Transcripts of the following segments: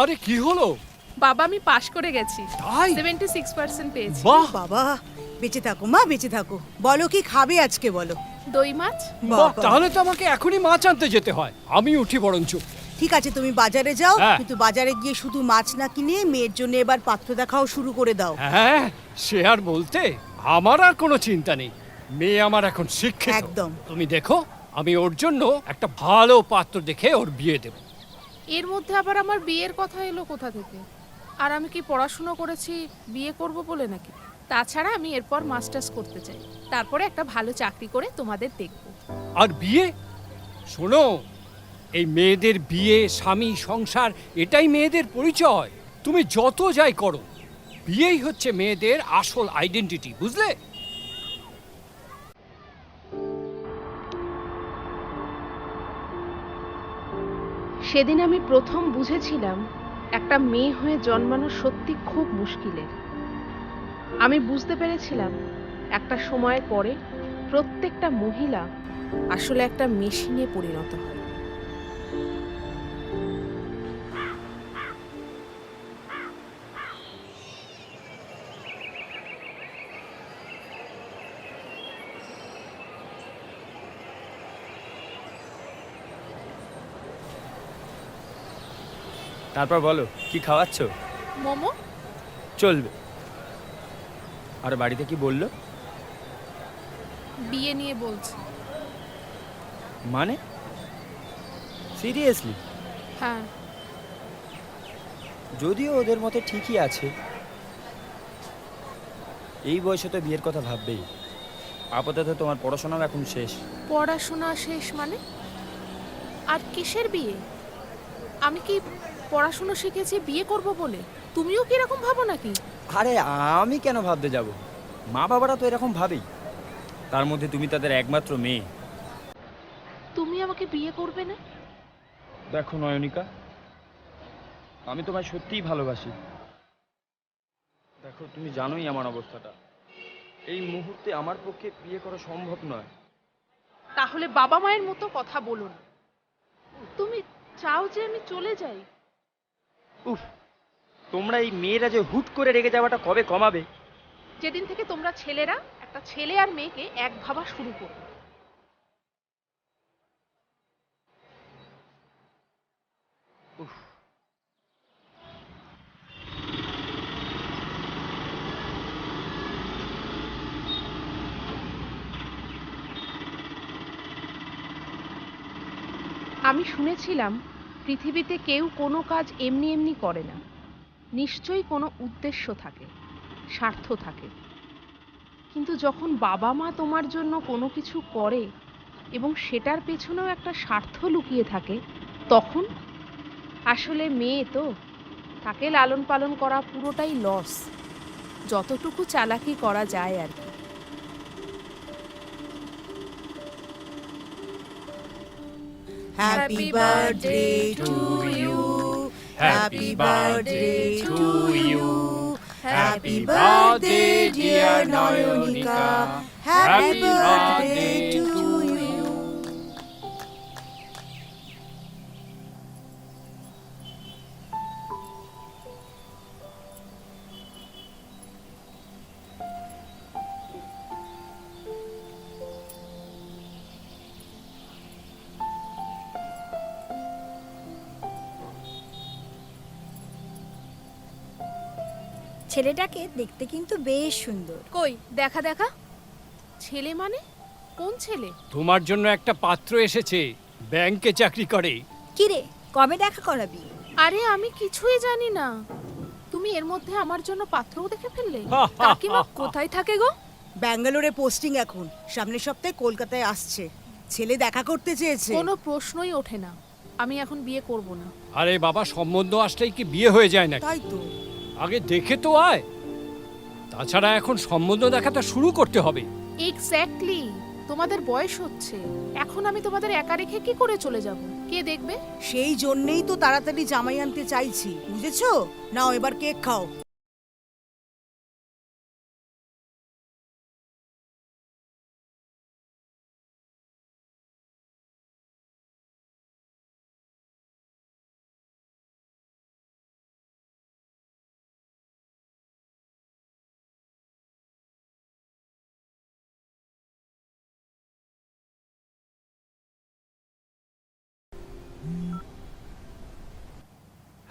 আরে কি হলো? বাবা আমি পাশ করে গেছি। তাই? সেভেন্টি সিক্স পার্সেন্ট পেয়েছি। বাহ! বাবা বেঁচে থাকো মা বেঁচে থাকো। বলো কি খাবে আজকে বলো? দই মাছ? বাহ তাহলে তো আমাকে এখনই মাছ আনতে যেতে হয়। আমি উঠি বরঞ্চ। ঠিক আছে তুমি বাজারে যাও। হ্যাঁ। কিন্তু বাজারে গিয়ে শুধু মাছ না কিনে মেয়ের জন্য এবার পাত্র দেখাও শুরু করে দাও। হ্যাঁ সে আর বলতে আমার আর কোনো চিন্তা নেই। মেয়ে আমার এখন শিক্ষিত। একদম। তুমি দেখো আমি ওর জন্য একটা ভালো পাত্র দেখে ওর বিয়ে দেব। এর মধ্যে আবার আমার বিয়ের কথা এলো কোথা থেকে? আর আমি কি পড়াশুনো করেছি, বিয়ে করব বলে নাকি? তাছাড়া আমি এরপর মাস্টার্স করতে চাই। তারপরে একটা ভালো চাকরি করে তোমাদের দেখব। আর বিয়ে? শোনো, এই মেয়েদের বিয়ে, স্বামী, সংসার, এটাই মেয়েদের পরিচয়। তুমি যত যাই করো, বিয়েই হচ্ছে মেয়েদের আসল আইডেন্টিটি বুঝলে? সেদিন আমি প্রথম বুঝেছিলাম একটা মেয়ে হয়ে জন্মানো সত্যি খুব মুশকিলের। আমি বুঝতে পেরেছিলাম একটা সময়ের পরে প্রত্যেকটা মহিলা আসলে একটা মেশিনে পরিণত হয়। তারপর বলো কি খাওয়াচ্ছ? মোমো। চলবে। আর বাড়িতে কি বলল? বিয়ে নিয়ে বলছি। মানে? সিরিয়াসলি হ্যাঁ। যদিও ওদের মতে ঠিকই আছে। এই বয়সে তো বিয়ের কথা ভাববেই। আপাতত তোমার পড়াশোনাও এখন শেষ। পড়াশোনা শেষ মানে? আর কিসের বিয়ে? আমি কি পড়াশোনা শিখেছি বিয়ে করব বলে। তুমিও কি এরকম ভাবো নাকি? আরে আমি কেন ভাবতে যাব? মা বাবারা তো এরকম ভাবেই। তার মধ্যে তুমি তাদের একমাত্র মেয়ে। তুমি আমাকে বিয়ে করবে না? দেখো নয়নিকা আমি তোমায় সত্যিই ভালোবাসি। দেখো তুমি জানোই আমার অবস্থাটা। এই মুহূর্তে আমার পক্ষে বিয়ে করা সম্ভব নয়। তাহলে বাবা মায়ের মতো কথা বলুন। তুমি চাও যে আমি চলে যাই? উফ তোমরা এই মেয়েরা যে হুট করে রেগে যাওয়াটা কবে কমাবে? যেদিন থেকে তোমরা ছেলেরা একটা ছেলে আর মেয়েকে এক ভাবা শুরু করবে। আমি শুনেছিলাম পৃথিবীতে কেউ কোনো কাজ এমনি এমনি করে না। নিশ্চয়ই কোনো উদ্দেশ্য থাকে, স্বার্থ থাকে। কিন্তু যখন বাবা মা তোমার জন্য কোনো কিছু করে এবং সেটার পেছনেও একটা স্বার্থ লুকিয়ে থাকে, তখন? আসলে মেয়ে তো, তাকে লালন পালন করা পুরোটাই লস যতটুকু চালাকি করা যায় আর কি। Happy birthday to you. Happy birthday to you. Happy birthday, dear Nayonika. Happy birthday. ছেলেটাকে দেখতে কিন্তু বেশ সুন্দর। কই দেখা দেখা। ছেলে মানে? কোন ছেলে? তোমার জন্য একটা পাত্র এসেছে ব্যাংকে চাকরি করে। কিরে কবে দেখা করাবি? আরে আমি কিছুই জানি না। তুমি এর মধ্যে আমার জন্য পাত্রও দেখে ফেললে? কাকিমা কোথায় থাকে গো? ব্যাঙ্গালোরে পোস্টিং এখন সামনের সপ্তাহে কলকাতায় আসছে। ছেলে দেখা করতে চেয়েছে। কোনো প্রশ্নই ওঠে না। আমি এখন বিয়ে করব না। আরে বাবা সম্বন্ধ আসলেই কি বিয়ে হয়ে যায় না তাই তো। আগে দেখে তো আয়। তাছাড়া এখন সম্বন্ধ দেখাটা শুরু করতে হবে। এক্স্যাক্টলি তোমাদের বয়স হচ্ছে। এখন আমি তোমাদের একা রেখে কি করে চলে যাব? কে দেখবে? সেই জন্যেই তো তাড়াতাড়ি জামাই আনতে চাইছি বুঝেছ? নাও এবার কেক খাও।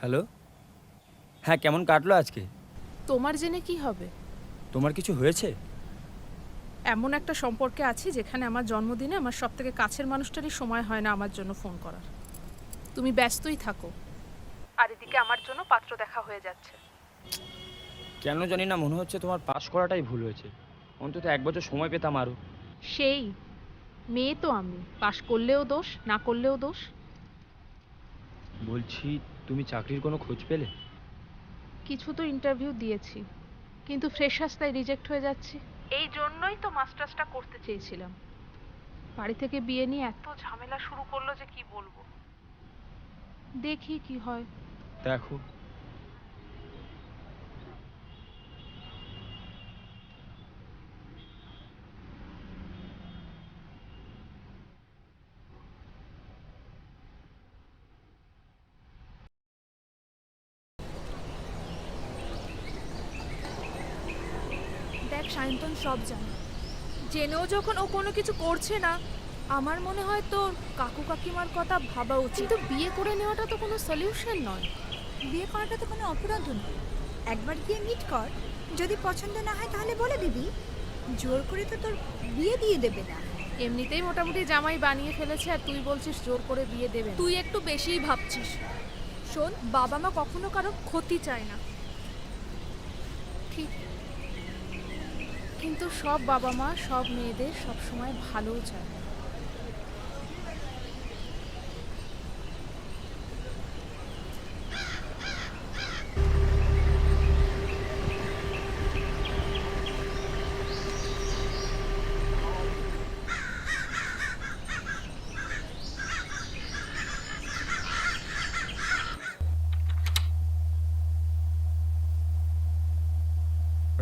হ্যালো? হ্যাঁ কেমন কাটলো আজকে? তোমার জেনে কি হবে? তোমার কিছু হয়েছে? এমন একটা সম্পর্কে আছি যেখানে আমার জন্মদিনে আমার সব থেকে কাছের মানুষটারই সময় হয় না আমার জন্য ফোন করার। তুমি ব্যস্তই থাকো। আর এদিকে আমার জন্য পাত্র দেখা হয়ে যাচ্ছে। কেন জানি না মনে হচ্ছে তোমার পাস করাটাই ভুল হয়েছে। অন্তত এক বছর সময় পেতাম আরও সেই মেয়ে তো আমি। পাশ করলেও দোষ না করলেও দোষ। বলছি তুমি চাকরির কোনো খোঁজ পেলে? কিছু তো ইন্টারভিউ দিয়েছি কিন্তু ফ্রেশার্স তাই রিজেক্ট হয়ে যাচ্ছি। এই জন্যই তো মাস্টার্সটা করতে চেয়েছিলাম। বাড়ি থেকে বিয়ে নিয়ে এত ঝামেলা শুরু করল যে কি বলব? দেখি কি হয়। দেখো দেখ সায়ন্তন সব জানে। জেনেও যখন ও কোনো কিছু করছে না আমার মনে হয় তোর কাকু কাকিমার কথা ভাবা উচিত। কিন্তু বিয়ে করে নেওয়াটা তো কোনো সলিউশন নয়। বিয়ে করাটা তো কোনো অপরাধ নয়। একবার গিয়ে মিট কর। যদি পছন্দ না হয় তাহলে বলে দিবি। জোর করে তো তোর বিয়ে দিয়ে দেবে না। এমনিতেই মোটামুটি জামাই বানিয়ে ফেলেছে আর তুই বলছিস জোর করে বিয়ে দেবে তুই একটু বেশিই ভাবছিস। শোন বাবা মা কখনো কারও ক্ষতি চায় না। ঠিক। কিন্তু সব বাবা মা সব মেয়েদের সব সময় ভালো চায়।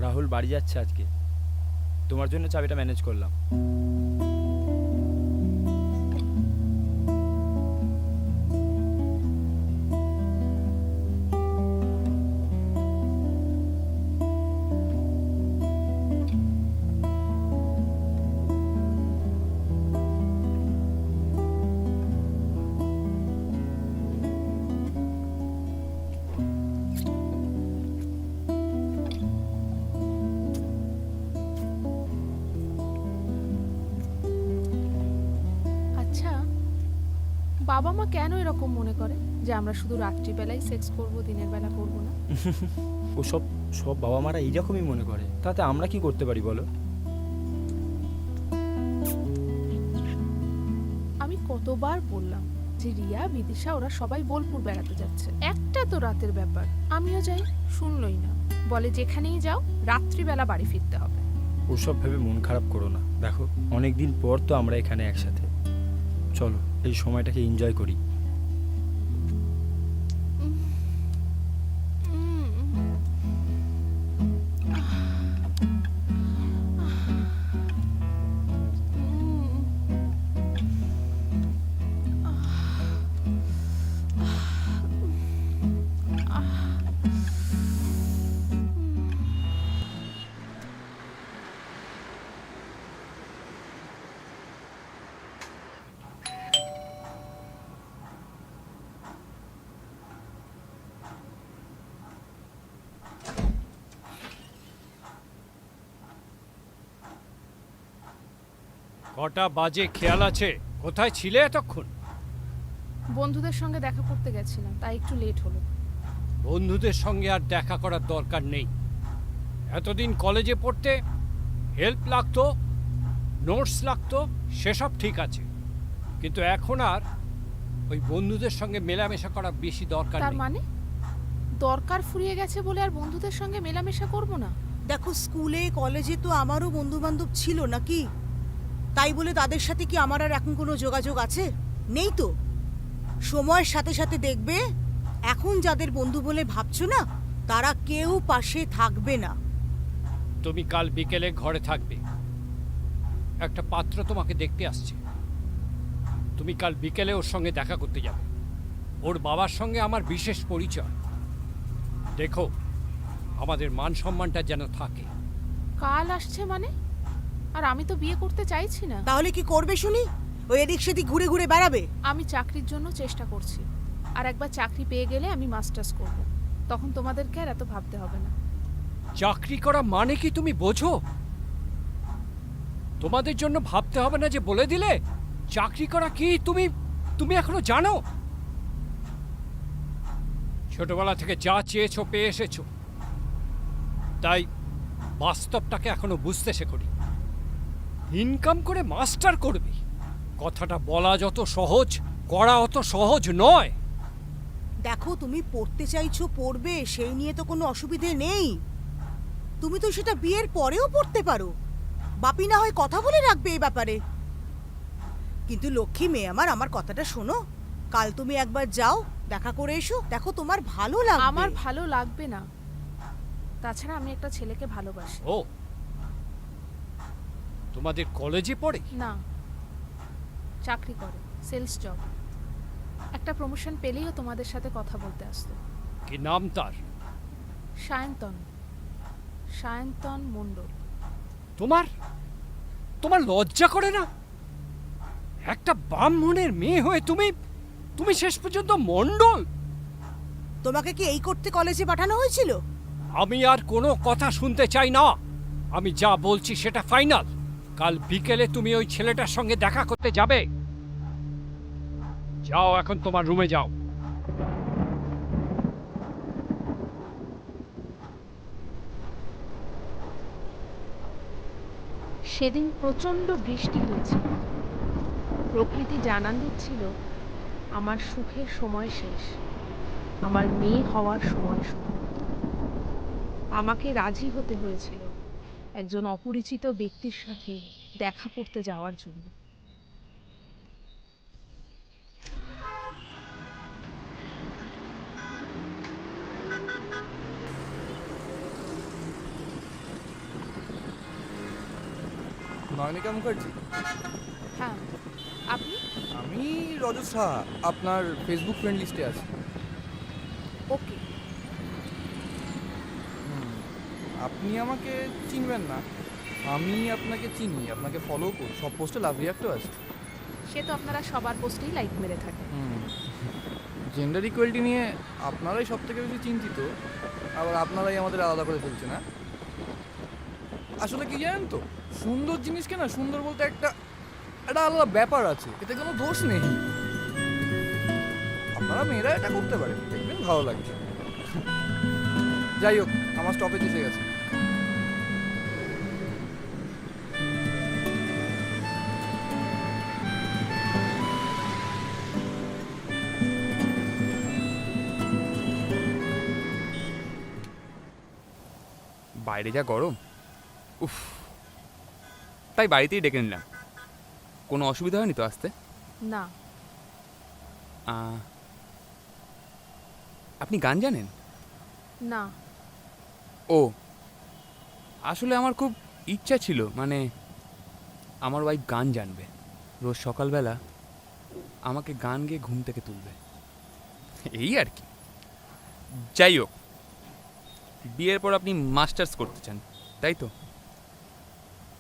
রাহুল বাড়ি যাচ্ছে আজকে? তোমার জন্য চাবিটা ম্যানেজ করলাম। বাবা মা কেন এরকম মনে করে যে আমরা শুধু রাত্রিবেলায় সেক্স করব দিনের বেলা করব না? ওসব সব বাবা মারা এইরকমই মনে করে। তাতে আমরা কি করতে পারি বলো? আমি কতবার বললাম যে রিয়া বিদিশা ওরা সবাই বোলপুর বেড়াতে যাচ্ছে। একটা তো রাতের ব্যাপার। আমিও যাই শুনলই না। বলে যেখানেই যাও রাত্রিবেলা বাড়ি ফিরতে হবে। ওসব ভেবে মন খারাপ করো না। দেখো অনেকদিন পর তো আমরা এখানে একসাথে। চলো। এই সময়টাকে এনজয় করি। কটা বাজে খেয়াল আছে? কোথায় ছিলে এতক্ষণ? বন্ধুদের সঙ্গে দেখা করতে গেছিলাম তাই একটু লেট হলো। বন্ধুদের সঙ্গে আর দেখা করার দরকার নেই। এতদিন কলেজে পড়তে হেল্প লাগতো নোটস লাগতো সেসব ঠিক আছে। কিন্তু এখন আর ওই বন্ধুদের সঙ্গে মেলামেশা করা বেশি দরকার তার নেই। মানে? দরকার ফুরিয়ে গেছে বলে আর বন্ধুদের সঙ্গে মেলামেশা করব না? দেখো স্কুলে কলেজে তো আমারও বন্ধু বান্ধব ছিল নাকি? তাই বলে তাদের সাথে কি আমার আর এখন কোনো যোগাযোগ আছে? নেই তো। সময়ের সাথে সাথে দেখবে এখন যাদের বন্ধু বলে ভাবছ না তারা কেউ পাশে থাকবে না। তুমি কাল বিকেলে ঘরে থাকবে। একটা পাত্র তোমাকে দেখতে আসছে। তুমি কাল বিকেলে ওর সঙ্গে দেখা করতে যাবে। ওর বাবার সঙ্গে আমার বিশেষ পরিচয়। দেখো আমাদের মান সম্মানটা যেন থাকে। কাল আসছে মানে? আর আমি তো বিয়ে করতে চাইছি না। তাহলে কি করবে শুনি? ওই এদিক সেদিক ঘুরে ঘুরে বেড়াবে? আমি চাকরির জন্য চেষ্টা করছি। আর একবার চাকরি পেয়ে গেলে আমি মাস্টার্স করব। তখন তোমাদেরকে আর এত ভাবতে হবে না। চাকরি করা মানে কি তুমি বোঝো? তোমাদের জন্য ভাবতে হবে না যে বলে দিলে? চাকরি করা কি তুমি তুমি এখনও জানো? ছোটবেলা থেকে যা চেয়েছো পেয়ে এসেছ। তাই বাস্তবটাকে এখনও বুঝতে শেখনি। ইনকাম করে মাস্টার করবে। কথাটা বলা যত সহজ করা অত সহজ নয়। দেখো তুমি পড়তে চাইছো পড়বে সেই নিয়ে তো কোনো অসুবিধে নেই। তুমি তো সেটা বিয়ের পরেও পড়তে পারো। বাপি না হয় কথা বলে রাখবে এই ব্যাপারে। কিন্তু লক্ষ্মী মেয়ে আমার আমার কথাটা শোনো। কাল তুমি একবার যাও দেখা করে এসো দেখো তোমার ভালো লাগবে। আমার ভালো লাগবে না। তাছাড়া আমি একটা ছেলেকে ভালোবাসি। ও তোমাদের কলেজে পড়ে? না। চাকরি করে সেলস জব। একটা প্রমোশন পেলেই তোমাদের সাথে কথা বলতে আসতো। কি নাম তার? সায়ন্তন। সায়ন্তন মণ্ডল। তোমার? তোমার লজ্জা করে না? একটা ব্রাহ্মণের মেয়ে হয়ে তুমি তুমি শেষ পর্যন্ত মণ্ডল? তোমাকে কি এই করতে কলেজে পাঠানো হয়েছিল? আমি আর কোনো কথা শুনতে চাই না। আমি যা বলছি সেটা ফাইনাল। কাল বিকেলে তুমি ওই ছেলেটার সঙ্গে দেখা করতে যাবে। যাও এখন তোমার রুমে যাও। সেদিন প্রচণ্ড বৃষ্টি হয়েছিল প্রকৃতি জানান দিচ্ছিল, আমার সুখের সময় শেষ। আমার মেয়ে হওয়ার সময় শুরু। আমাকে রাজি হতে হয়েছিল। একজন অপরিচিত ব্যক্তির সাথে দেখা করতে যাওয়ার জন্য। নয়নিকা মুখার্জি? হ্যাঁ আপনি? আমি রজত সাহা আপনার ফেসবুক ফ্রেন্ড লিস্টে আছি। ওকে আপনি আমাকে চিনবেন না। আমি আপনাকে চিনি আপনাকে ফলো করি। সব পোস্টে লাভ রিয়াক্টও আছে। সে তো আপনারা সবার পোস্টেই লাইক মেরে থাকেন জেন্ডার ইকুয়ালিটি নিয়ে আপনারাই সব থেকে বেশি চিন্তিত আবার আপনারাই আমাদের আলাদা করে ফেলছে না আসলে কি জানেন তো? সুন্দর জিনিসকে না সুন্দর বলতে একটা একটা আলাদা ব্যাপার আছে। এতে কোনো দোষ নেই। আপনারা মেয়েরা এটা করতে পারেন দেখবেন ভালো লাগছে যাই হোক আমার স্টপেজ এসে গেছে। বাইরে যা গরম। উফ। তাই বাড়িতেই ডেকে নিলাম। কোনো অসুবিধা হয়নি তো আসতে? না। আপনি গান জানেন? না। ও। আসলে আমার খুব ইচ্ছা ছিল মানে আমার ওয়াইফ গান জানবে। রোজ সকালবেলা আমাকে গান গেয়ে ঘুম থেকে তুলবে। এই আর কি। যাই হোক বিয়ের পর আপনি মাস্টার্স করতে চান তাই তো?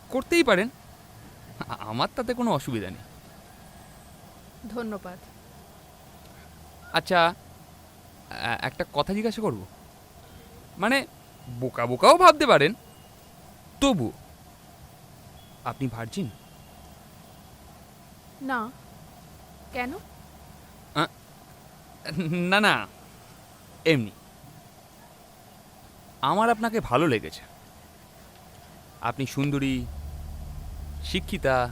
করতেই পারেন আমার তাতে কোনো অসুবিধা নেই। ধন্যবাদ। আচ্ছা একটা কথা জিজ্ঞাসা করব। মানে বোকা বোকাও ভাবতে পারেন তবু আপনি ভার্জিন? না। কেন? না না এমনি। আমার আপনাকে ভালো লেগেছে। আপনি সুন্দরী শিক্ষিতা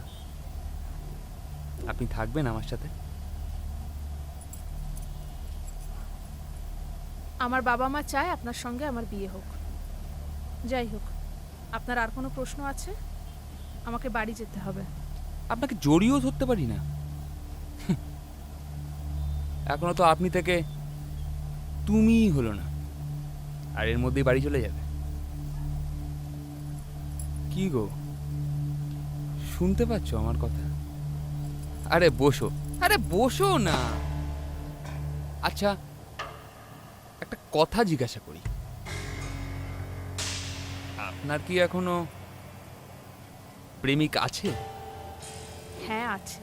আপনি থাকবেন আমার সাথে? আমার বাবা মা চায় আপনার সঙ্গে আমার বিয়ে হোক। যাই হোক আপনার আর কোনো প্রশ্ন আছে? আমাকে বাড়ি যেতে হবে। আপনাকে জড়িয়েও ধরতে পারি না। এখনও তো আপনি থেকে তুমিই হলো না। আর এর মধ্যেই বাড়ি চলে যাবে। কি গো? শুনতে পাচ্ছ আমার কথা? আরে বসো। আরে বসো না। আচ্ছা একটা কথা জিজ্ঞাসা করি। আপনার কি এখনও প্রেমিক আছে? হ্যাঁ আছে।